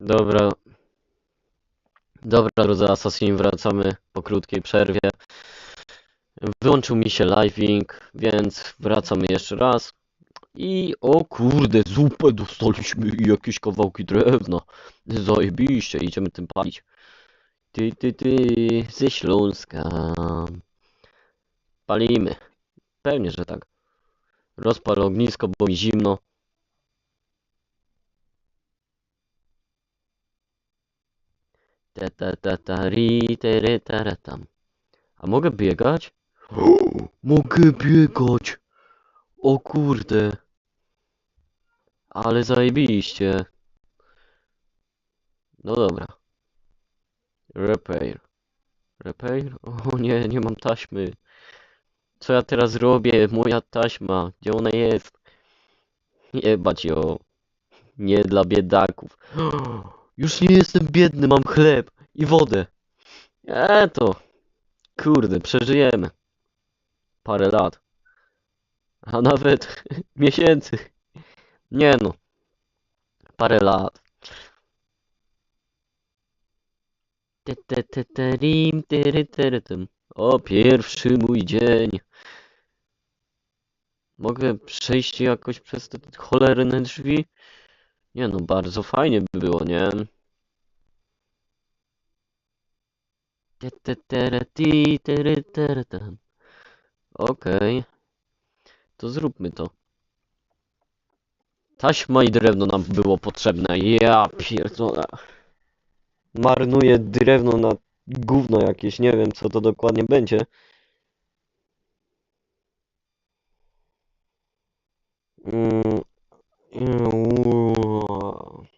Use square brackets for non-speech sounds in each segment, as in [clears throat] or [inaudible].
Dobra. Dobra, drodzy Assassin, wracamy po krótkiej przerwie. Wyłączył mi się living, więc wracamy jeszcze raz. I o kurde, zupę dostaliśmy i jakieś kawałki drewna. Zajebiście, idziemy tym palić. Ty, ty, ty, ze Śląska. Palimy. Pewnie, że tak. Rozpal ognisko, bo mi zimno. Ta ta ta ta ri te ra tam. A mogę biegać? Mogę biegać! O kurde! Ale zajebiście. No dobra. Repair. Repair? O nie, nie mam taśmy. Co ja teraz robię? Moja taśma. Gdzie ona jest? Jebać ją. Nie dla biedaków. [gasps] Już nie jestem biedny, mam chleb i wodę. E to. Kurde, przeżyjemy. Parę lat. A nawet [laughs] miesięcy. Nie no. Parę lat. O, pierwszy mój dzień. Mogę przejść jakoś przez te cholerne drzwi? Nie no, bardzo fajnie by było, nie? Okej. To zróbmy to. Taśma i drewno nam było potrzebne. Ja pierdolę. Marnuję drewno na gówno jakieś. Nie wiem, co to dokładnie będzie. Mm,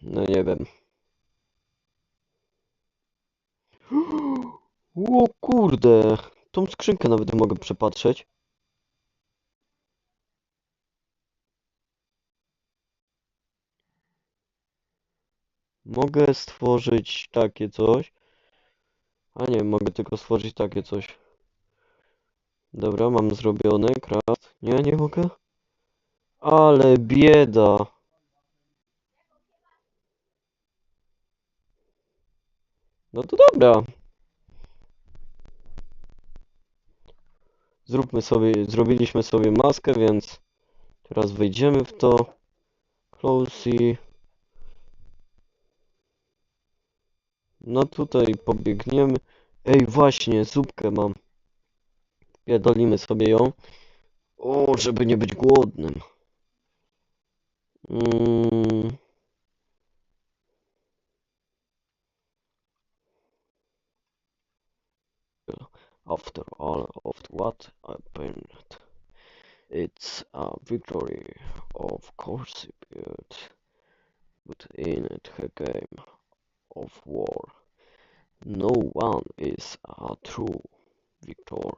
No nie wiem. [gasps] O kurde. Tą skrzynkę nawet mogę przepatrzeć. Mogę stworzyć takie coś. A nie, mogę tylko stworzyć takie coś. Dobra, mam zrobione. Craft. Nie, nie mogę. Ale bieda. No to dobra. Zróbmy sobie, zrobiliśmy sobie maskę, więc teraz wejdziemy w to. Close. No tutaj pobiegniemy. Ej, właśnie, zupkę mam. Pierdolimy sobie ją. O, żeby nie być głodnym. Mm. After all of what happened, it's a victory, of course, but within the game of war, no one is a true victor.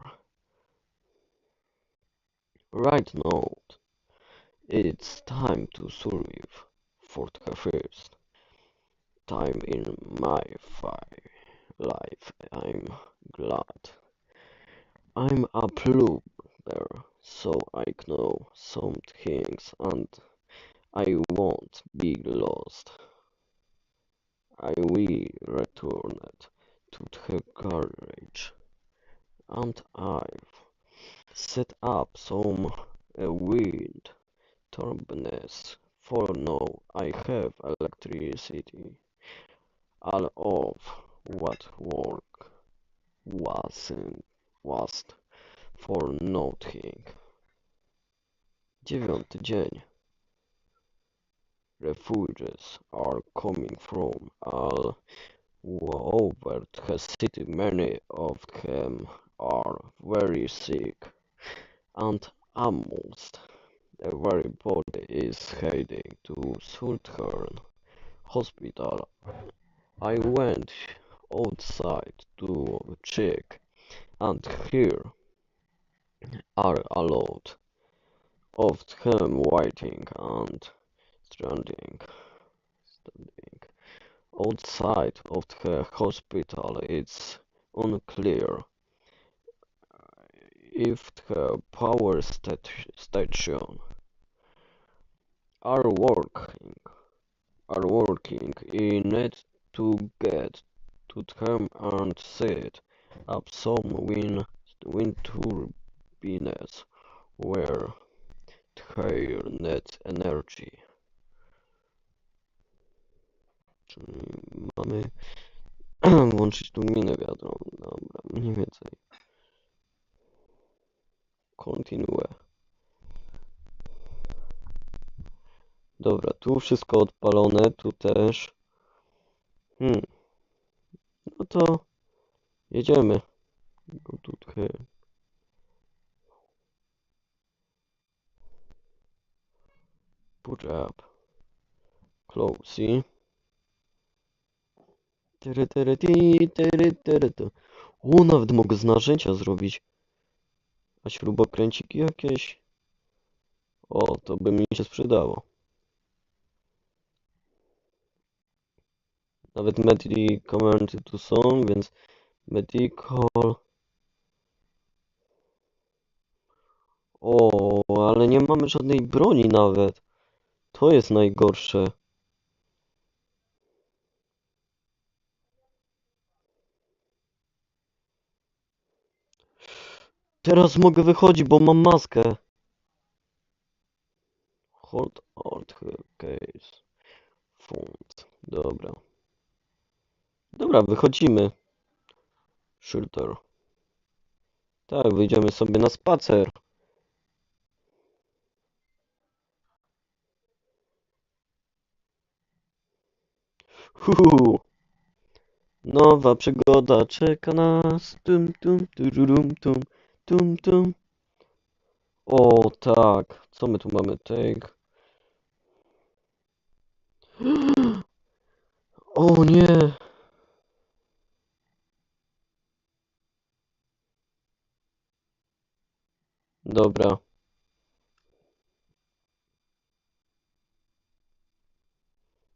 Right now, it's time to survive for the first time in my fi- life. I'm glad. I'm a plumber, so I know some things and I won't be lost. I will return to the garage and I've set up some uh, wind turbines for now I have electricity. All of what work wasn't was for nothing. Dziewiąty dzień. Refugees are coming from all over the city. Many of them are very sick, and almost everybody is heading to Southern Hospital. I went outside to check, and here are a lot of them waiting and standing. Standing outside of the hospital. It's unclear if the power stat- station are working are working in it to get to term and set up some wind, wind turbines where their net energy. Czyli mamy [clears throat] włączyć turbinę wiatrową. Dobra, mniej więcej. Continue. Dobra, tu wszystko odpalone, tu też. Hmm. No to jedziemy. Go to. Put up. Close? Tyry, tyry, ty, tyry, tyry, ty. O, nawet mogę z narzędzia zrobić. A śrubokręciki jakieś? O, to by mi się sprzedało. Nawet medicamenty tu są, więc medical. O, ale nie mamy żadnej broni nawet. To jest najgorsze. Teraz mogę wychodzić, bo mam maskę. Hold alt case. Font. Dobra. Dobra, wychodzimy. Shelter. Tak, wyjdziemy sobie na spacer. Huhu. Nowa przygoda czeka nas. Tum, tum, tururum, tum, tum, tum. O, tak. Co my tu mamy? Take. [gasps] O nie. Dobra.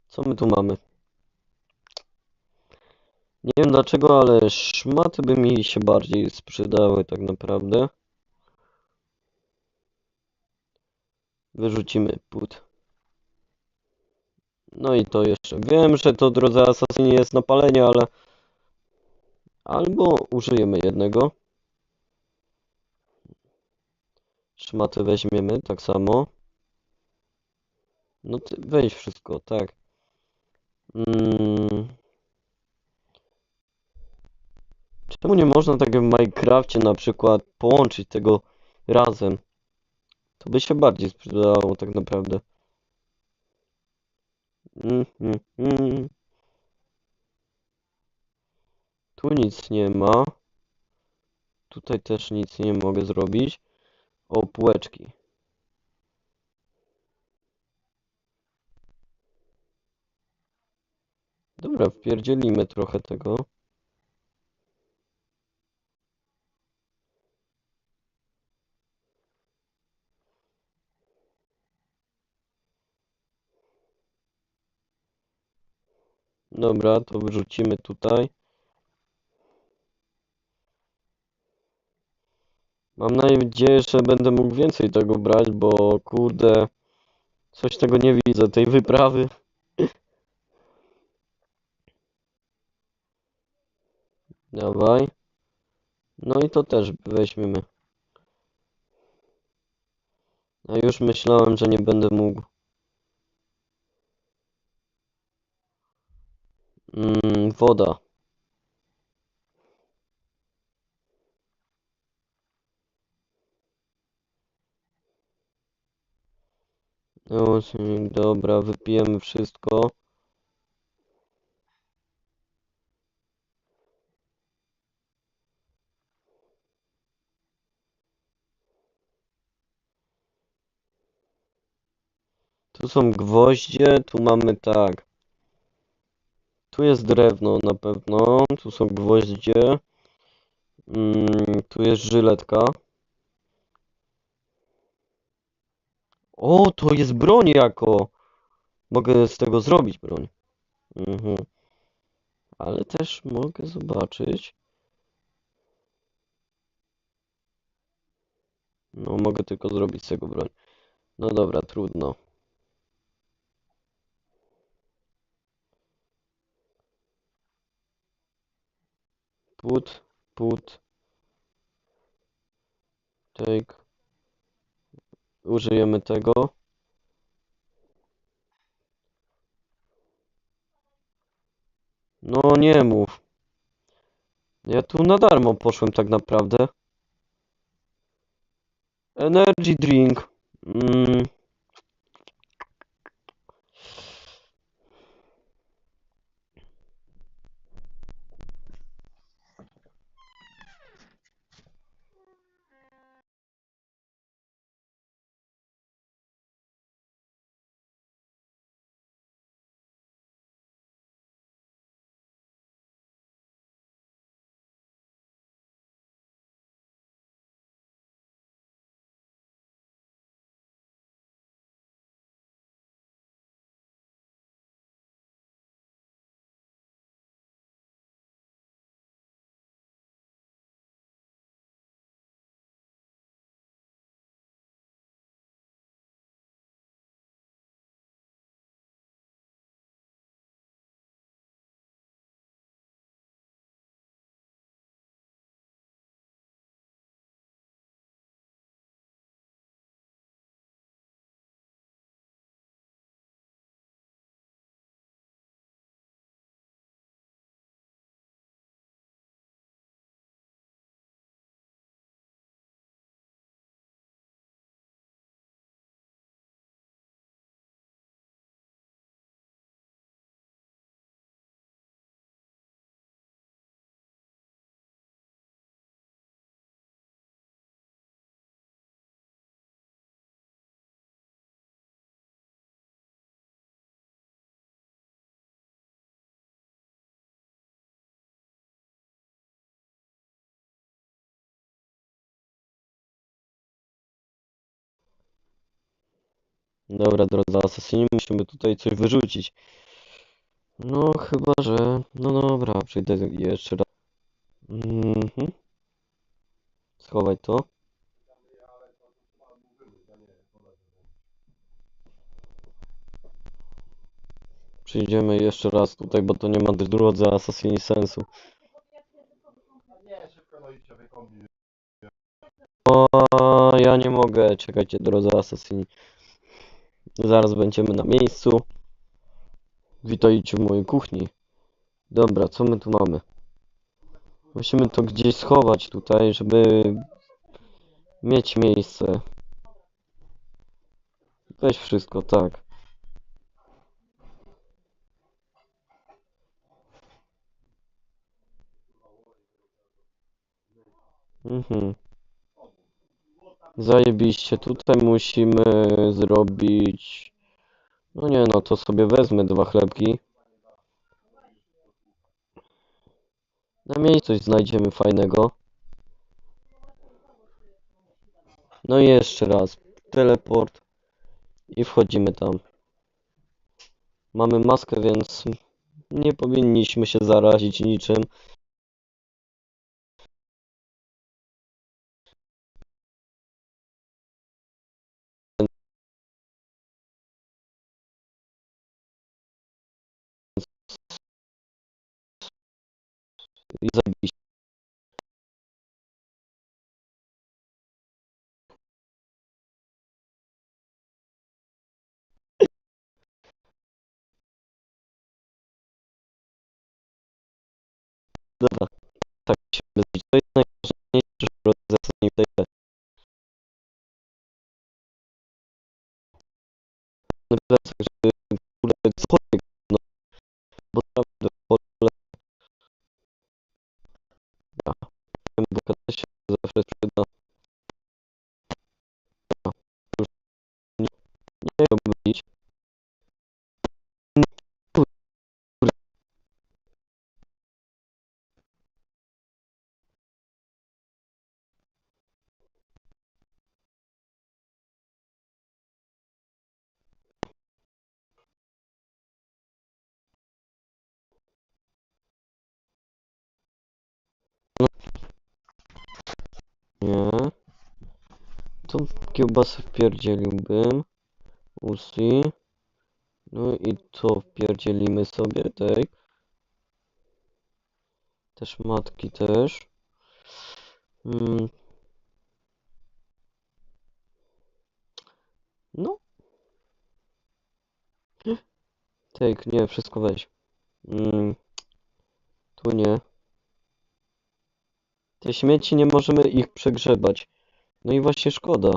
Co my tu mamy? Nie wiem dlaczego, ale szmaty by mi się bardziej sprzedały tak naprawdę. Wyrzucimy put. No i to jeszcze. Wiem, że to drodze asasynie jest na palenie, ale... Albo użyjemy jednego. Szmaty weźmiemy tak samo. No ty weź wszystko, tak. Mm. Czemu nie można tak jak w Minecrafcie na przykład połączyć tego razem? To by się bardziej sprzedało tak naprawdę. Mm, mm, mm. Tu nic nie ma. Tutaj też nic nie mogę zrobić. O, półeczki. Dobra, wpierdzielimy trochę tego. Dobra, to wyrzucimy tutaj. Mam nadzieję, że będę mógł więcej tego brać, bo kurde, coś tego nie widzę, tej wyprawy. [laughs] Dawaj. No i to też weźmiemy. A już myślałem, że nie będę mógł. Mm, woda. Dobra, wypijemy wszystko. Tu są gwoździe, tu mamy tak. Tu jest drewno na pewno, tu są gwoździe. Mm, tu jest żyletka. O, to jest broń jako. Mogę z tego zrobić broń. Mhm. Ale też mogę zobaczyć. No, mogę tylko zrobić z tego broń. No dobra, trudno. Put, put. Take. Użyjemy tego. No nie mów. Ja tu na darmo poszłem tak naprawdę. Energy drink. Mm. Dobra, drodzy asesyni, musimy tutaj coś wyrzucić. No, chyba, że... No dobra, przejdę jeszcze raz. Mhm. Schowaj to. Przyjdziemy jeszcze raz tutaj, bo to nie ma drodzy asesyni sensu. O, ja nie mogę. Czekajcie, drodzy asesyni. Zaraz będziemy na miejscu. Witajcie w mojej kuchni. Dobra, co my tu mamy? Musimy to gdzieś schować tutaj, żeby mieć miejsce. Weź wszystko, tak. Mhm. Zajebiście. Tutaj musimy zrobić... No nie no, to sobie wezmę dwa chlebki. Na miejscu coś znajdziemy fajnego. No i jeszcze raz. Teleport. I wchodzimy tam. Mamy maskę, więc nie powinniśmy się zarazić niczym. Zajebiście. Dobra, tak się będzie. To jest najważniejsze, że zacenił tej wracać, żeby się Nie. Tą kiełbasę wpierdzieliłbym. Usi. No i to wpierdzielimy sobie, tak. Te szmatki też. Mm. No. Tak, nie, wszystko weź. Mm. Tu nie. Te śmieci nie możemy ich przegrzebać. No i właśnie szkoda.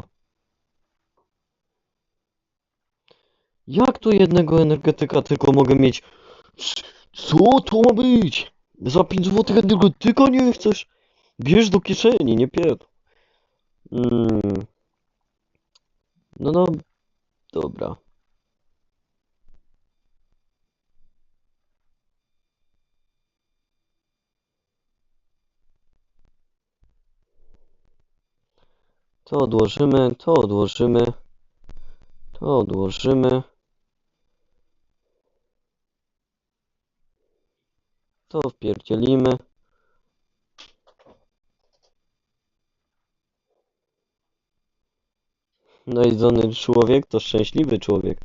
Jak to jednego energetyka tylko mogę mieć? Co to ma być? Za 5 zł energetyka nie chcesz? Bierz do kieszeni, nie pierd. Mm. No no, dobra. To odłożymy, to odłożymy, to odłożymy. To wpierdzielimy. Najedzony człowiek to szczęśliwy człowiek.